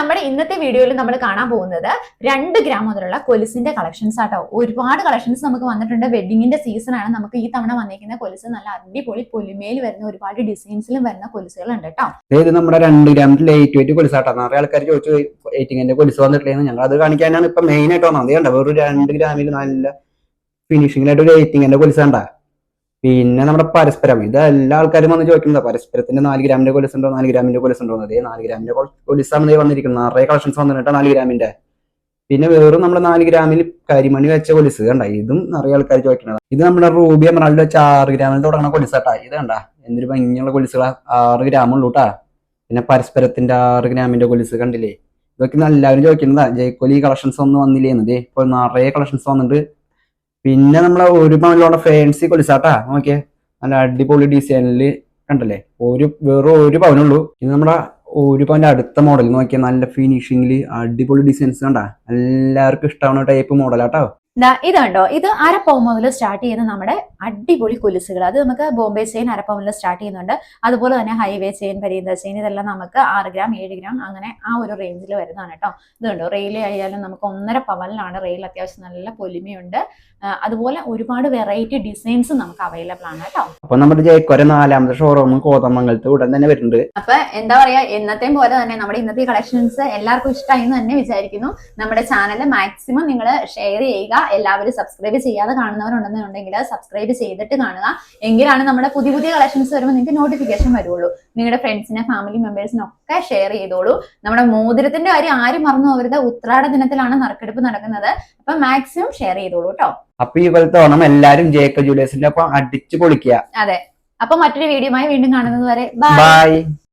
നമ്മുടെ ഇന്നത്തെ വീഡിയോയിൽ നമ്മൾ കാണാൻ പോകുന്നത് രണ്ട് ഗ്രാം മുതലുള്ള കൊലുസിന്റെ കളക്ഷൻസ് ആട്ടോ. ഒരുപാട് കളക്ഷൻസ് നമുക്ക് വന്നിട്ടുണ്ട്. വെഡിങ്ങിന്റെ സീസൺ ആണ്. നമുക്ക് ഈ തവണ വന്നിരിക്കുന്ന കൊലുസ് നല്ല അടിപൊളി പൊലിമയിൽ വരുന്ന ഒരുപാട് ഡിസൈൻസിലും വരുന്ന കൊലുസുകൾ ഉണ്ട് കേട്ടോ ഇത് നമ്മുടെ രണ്ട് ഗ്രാമിൽ ലൈറ്റ് വെയിറ്റ് ആട്ടോ. നിറയെ ആൾക്കാർ ചോദിച്ചു എയ്റ്റിങ്ങിന്റെ കൊലുസ് വന്നിട്ടില്ലെന്ന്? ഞങ്ങൾ അത് കാണിക്കാനാണ് ഇപ്പൊ മെയിൻ ആയിട്ട് വന്നത്. അതുകൊണ്ട് വെറും രണ്ട് ഗ്രാമിൽ നല്ല ഫിനിഷിംഗിലായിട്ട് ഒരു എയ്റ്റിങ്ങിന്റെ കൊലുസ് കണ്ട. പിന്നെ നമ്മുടെ പരസ്പരം ഇത് എല്ലാ ആൾക്കാരും വന്ന് ചോദിക്കുന്നത് പരസ്പരത്തിന്റെ നാല് ഗ്രാമിന്റെ കൊലുസ് ഉണ്ടോ നാല് ഗ്രാമിന്റെ കൊലുസ് ഉണ്ടോ അതേ നാല് ഗ്രാമിന്റെ കൊലുസാണ് വന്നിരിക്കുന്നത്. നിറയെ കളക്ഷൻസ് വന്നിട്ട് നാല് ഗ്രാമിന്റെ. പിന്നെ വേറും നമ്മുടെ നാല് ഗ്രാമിൽ കരിമണി വെച്ച കൊലുസ് കണ്ട ഇതും നിറയെ ആൾക്കാർ ചോദിക്കുന്നത് ഇത് നമ്മുടെ റൂബി എമറാൾഡ് വെച്ച ആറ് ഗ്രാമിൽ തുടങ്ങുന്ന കൊലുസാട്ടാ ഇത് കണ്ട എന്തൊരു ഭംഗിയുള്ള പോലീസുകളാ ആറ് ഗ്രാം ഉള്ളൂ കേട്ടാ. പിന്നെ പരസ്പരത്തിന്റെ ആറ് ഗ്രാമിന്റെ കൊലുസ് കണ്ടില്ലേ? ഇതൊക്കെ എല്ലാവരും ചോദിക്കുന്നതാ ജയ്ക്കൊലി കളക്ഷൻസ് ഒന്നും വന്നില്ലേന്ന്. ദേ ഇപ്പൊ നിറയെ കളക്ഷൻസ് വന്നിട്ടുണ്ട്. പിന്നെ നമ്മളെ ഒരു പവനിലുള്ള ഫാൻസി കൊലിസാട്ടാ. നോക്കിയേ. നല്ല അടിപൊളി ഡിസൈനിൽ കണ്ടല്ലേ? ഒരു വെറും ഒരു പവനുള്ളൂ. ഇത് നമ്മുടെ ഒരു പവന്റെ അടുത്ത മോഡൽ നോക്കിയാൽ നല്ല ഫിനിഷിങ്ങിൽ അടിപൊളി ഡിസൈൻസ് കണ്ട. എല്ലാവർക്കും ഇഷ്ടമാവുന്ന ടൈപ്പ് മോഡലാട്ടോ ദാ ഇത് അരപ്പവൻ മുതൽ സ്റ്റാർട്ട് ചെയ്യുന്ന നമ്മുടെ അടിപൊളി കൊലുസുകൾ. അത് നമുക്ക് ബോംബെ ചെയിൻ അരപ്പവനിൽ സ്റ്റാർട്ട് ചെയ്യുന്നുണ്ട്. അതുപോലെ തന്നെ ഹൈവേ ചെയിൻ പരീന്ത ചെയിൻ ഇതെല്ലാം നമുക്ക് ആറ് ഗ്രാം ഏഴ് ഗ്രാം അങ്ങനെ ആ ഒരു റേഞ്ചിൽ വരുന്നതാണ് കേട്ടോ ഇതുണ്ടോ റെയിൽ ആയാലും നമുക്ക് ഒന്നര പവലിലാണ് റെയിൽ അത്യാവശ്യം നല്ല പൊലിമയുണ്ട്. അതുപോലെ ഒരുപാട് വെറൈറ്റി ഡിസൈൻസ് നമുക്ക് അവൈലബിൾ ആണ് കേട്ടോ അപ്പൊ നമ്മുടെ ജയ്ക്കൊര നാലാമത്തെ ഷോറൂം കോതമംഗലത്ത് ഉടൻ തന്നെ വരുന്നുണ്ട്. അപ്പൊ എന്താ പറയാ എന്നത്തെയും പോലെ തന്നെ നമ്മുടെ ഇന്നത്തെ കളക്ഷൻസ് എല്ലാവർക്കും ഇഷ്ടമായി എന്ന് തന്നെ വിചാരിക്കുന്നു. നമ്മുടെ ചാനൽ മാക്സിമം നിങ്ങൾ ഷെയർ ചെയ്യുക. എല്ലാവരും സബ്സ്ക്രൈബ് ചെയ്യാതെ കാണുന്നവരുണ്ടെന്നുണ്ടെങ്കിൽ സബ്സ്ക്രൈബ് ചെയ്തിട്ട് കാണുക. എങ്കിലാണ് നമ്മുടെ പുതിയ പുതിയ കളക്ഷൻസ് വരുമ്പോൾ നിങ്ങൾക്ക് നോട്ടിഫിക്കേഷൻ വരുള്ളൂ. നിങ്ങളുടെ ഫ്രണ്ട്സിനെ ഫാമിലി മെമ്പേഴ്സിനൊക്കെ ഷെയർ ചെയ്തോളൂ. നമ്മുടെ മോതിരത്തിന്റെ കാര്യം ആരും മറന്നു പോകരുത്. ഉത്രാട ദിനത്തിലാണ് നറുക്കെടുപ്പ് നടക്കുന്നത്. അപ്പൊ മാക്സിമം ഷെയർ ചെയ്തോളൂ കേട്ടോ. അപ്പൊ ഈ പോലത്തെ ഓണം എല്ലാരും ജേക്ക ജൂലിയസിന്റെ ഒപ്പം അടിച്ചു പൊളിക്കുക. അതെ. അപ്പൊ മറ്റൊരു വീഡിയോയുമായി വീണ്ടും കാണുന്നത് വരെ. ബൈ